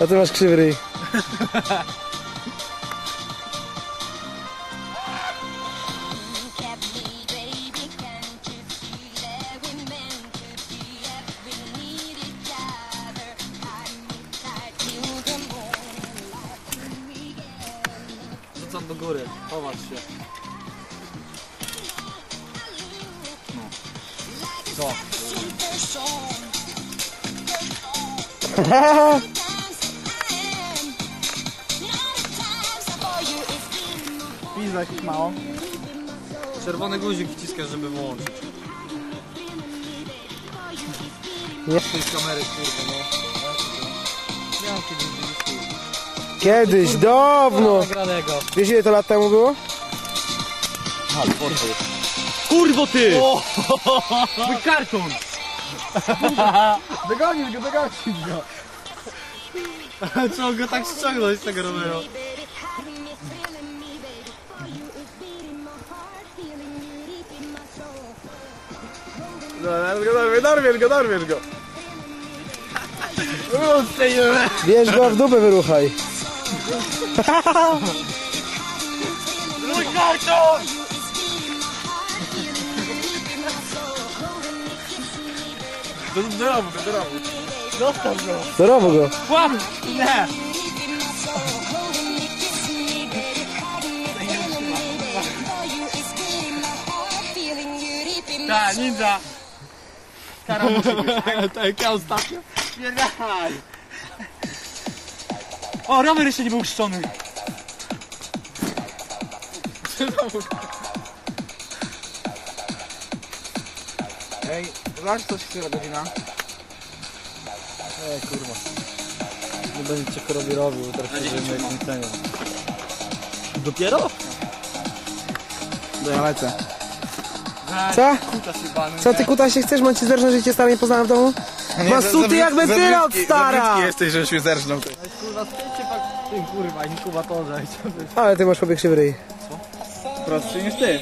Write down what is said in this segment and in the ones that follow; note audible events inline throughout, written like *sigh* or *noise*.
A ty masz krzywy ryj. Rzucam do góry, chować się. Co? Pizza jakiś mało. Czerwony guzik wciskasz, żeby wyłączyć. Nie. Z tej kamery, kurwa, no. Miałem kiedyś widzieć. Kiedyś, dawno. Nagranego. Wiesz ile to lat temu było? Kurwo ty! *laughs* Mój karton! *laughs* Dogonisz go, dogonisz go! *laughs* Trzeba go tak ściągnąć z tego roweru. my soul. Dorwiesz go, dorwiesz go! *laughs* Bierz go w dupę wyruchaj. Mój karton! Do, do rowu go, do rowu. Zostaw go! Zdrowo go. Łap! Nie! Feeling you deep in my Tak, soul. ninja! Kara musi być, tak? Tak, ostatnio. Spierdaj! O, rower jeszcze nie był uczczony. Ej, zobacz co się która godzina. Ej, kurwa. Nie będzie cię chorobie robił, teraz będziemy kręcenia. Dopiero? No ja lecę. Co? Kuta. Co ty kutasie chcesz? Mam ci zerżnąć, że cię stara nie poznałem w domu? *laughs* Masz suty jak wentyla od stara! jesteś, żebyś mnie zerżnął. Kurwa, spięcie pak... Ty kurwa, inkubatorze. Ale ty masz sobie krzywy ryj. Prostszy niż ty.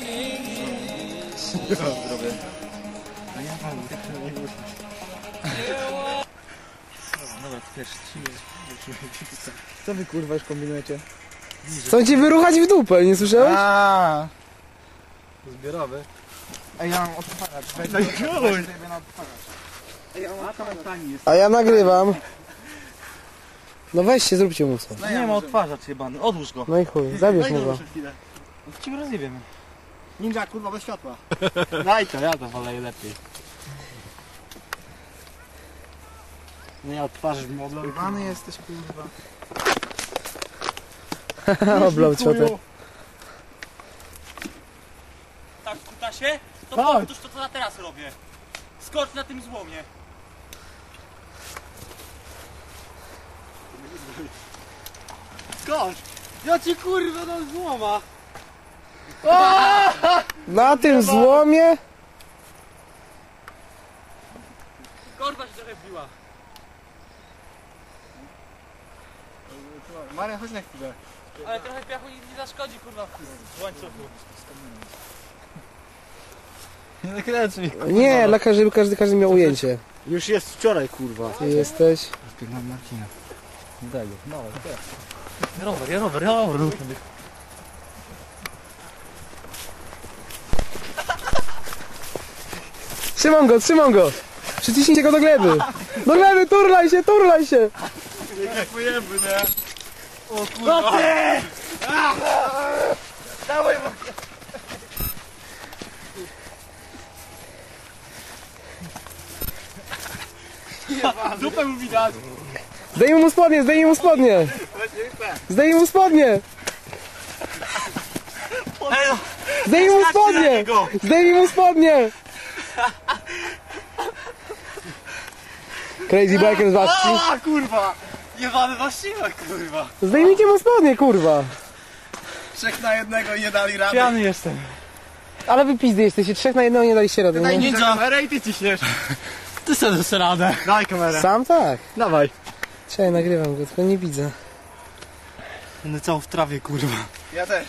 Co wy kurwa już kombinujecie? Chcą ci wyruchać w dupę, nie słyszałeś? A. Zbiorowy. Ej, ja mam odtwarzacz. Ej, ja mam jest. A ja nagrywam. No weźcie, zróbcie mu co. Nie ma odtwarzacz jebany, odłóż go. No i chuj, zabierz mu go. chwilę. Ci go rozjebiemy. Ninja, kurwa, bez światła. *laughs* Daj to, ja to wolę lepiej. Nie odtwarzasz model. Jebany jesteś, kurwa. *laughs* Oblał ciotę. Tak, kutasie? To Tak. powtórz to, co ja teraz robię. Skocz na tym złomie. Skocz! Ja ci kurwa dam złoma! *laughs* Na tym złomie? Korba się trochę wbiła. Maria, chodź na chwilę. Ale trochę piachu nie nie zaszkodzi, kurwa, w łańcuchu. Nie nakręcuj. Nie, dla każdy, każdy, każdy miał ujęcie. Już jest wczoraj, kurwa. Ty jesteś. Spierdam Marcina. Daj go. No, Rower, ja rower, ja rower. Trzymam go, trzymam go. Przyciśnijcie go do gleby. Do gleby, turlaj się, turlaj się. Dziękujemy, nie? O kurwa. No ty! Dawaj, Dupę mu widać. Zdejmij mu spodnie, zdejmij mu spodnie. Zdejmij mu spodnie. Zdejmij mu spodnie. Zdejmij mu spodnie. *laughs* Crazy Biker z babci. A, kurwa! Jebany właściwe, kurwa. Zdejmijcie mu spodnie, kurwa. Trzech na jednego i nie dali rady. Pijany jestem. Ale wy pizdy jesteście, trzech na jednego nie daliście rady, nie? Ninja. kamerę i ty ciśniesz. Ty sobie dasz radę. Daj kamerę. Sam tak. Dawaj. Czekaj, nagrywam go, tylko nie widzę. Będę całą w trawie, kurwa. Ja też.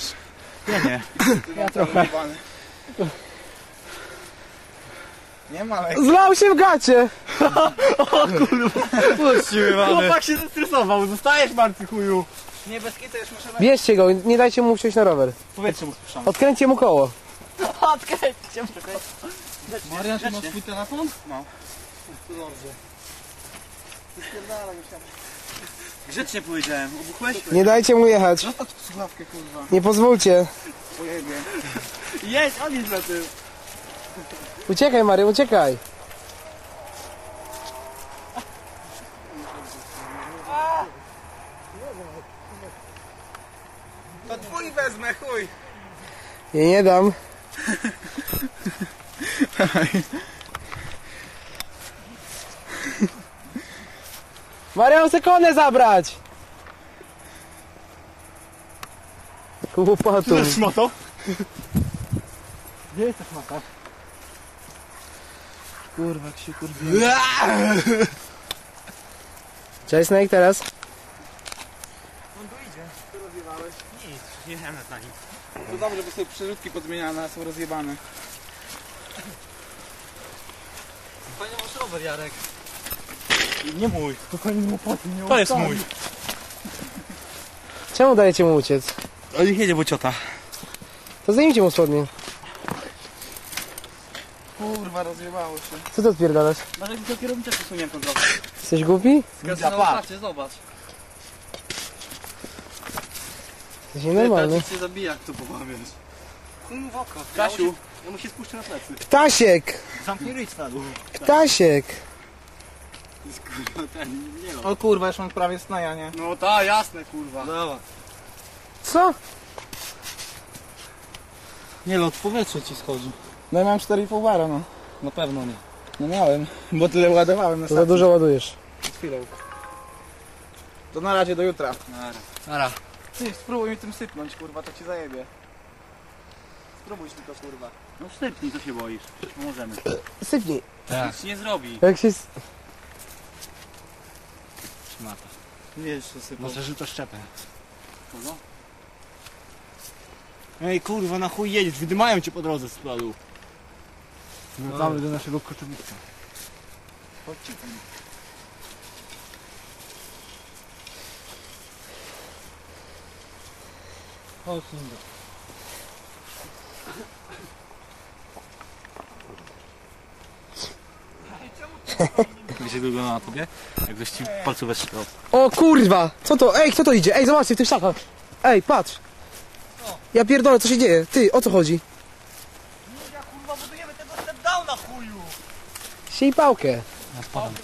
Ja nie. Ja trochę. Nie ma, ale Zlał się w gacie. *laughs* Puściły mamy. Chłopak się zestresował, zostajesz Marcy chuju. Nie, bez kitu już muszę... Bierzcie go, nie dajcie mu wsiąść na rower. Powietrze mu spuszczam. Odkręćcie mu koło. *laughs* Odkręćcie Marian, czy masz swój telefon? Grzecznie powiedziałem, obuchłeś? Nie dajcie mu jechać. Zostaw tu słuchawkę, kurwa. Nie pozwólcie. Pojebie. Jedź, on jest na tym. Uciekaj Mary, uciekaj. To twój wezmę, chuj. Nie, nie dam. Marian, sekundę zabrać! Łopatą. Szmato? Gdzie jest ta szmata? Kurwa, jak się kurwa. *laughs* Cześć Snake teraz. Jechałem na nim. To dobrze, bo sobie przerzutki podmieniane, są rozjebane. Fajnie masz rower, Jarek. Nie mój. Spokojnie mu poty, nie To jest mój. Czemu dajecie mu uciec? On niech jedzie, bo ciota. To zdejmijcie mu spodnie. Kurwa, rozjebało się. Co ty odpierdalasz? Może tylko kierownicę. Jesteś głupi? Patrzcie, zobacz. Jesteś nienormalny. się zabija, jak to połamiesz. Chuj mu w oko. Kasiu, ja mu się spuszczę na plecy. Ptasiek! Zamknij ryć na dół. Ptasiek! Ten, nie. O kurwa, już mam prawie snaja, nie? No ta, jasne kurwa. Dobra. Co? Nie lot, powietrze ci schodzi. No ja mam 4,5 bara, no. Na pewno nie. No miałem, bo tyle ładowałem na To za dużo ładujesz. przed chwilą. To na razie do jutra. Nara. Nara. Ty, spróbuj mi tym sypnąć, kurwa, to ci zajebie. Spróbuj tylko, kurwa. No wstępnij, co się boisz? Przecież pomożemy. Sypnij. Nic ci nie zrobi. Jak się... s- Szmata. Nie, jeszcze sypnąć. Może, że to szczepę. Kogo? Ej kurwa, na chuj jedziesz, wydymają cię po drodze z planu. Wracamy do naszego koczowiska. Chodźcie tam. Chodź, Linda. Wiesz jak wygląda na tobie? Jakbyś ci. O kurwa! Co to? Ej, kto to idzie? Ej, zobaczcie, w tych szafach. Ej, patrz. Ja pierdolę, co się dzieje? Ty, o co chodzi? Zie Pauke. Ja, spannend.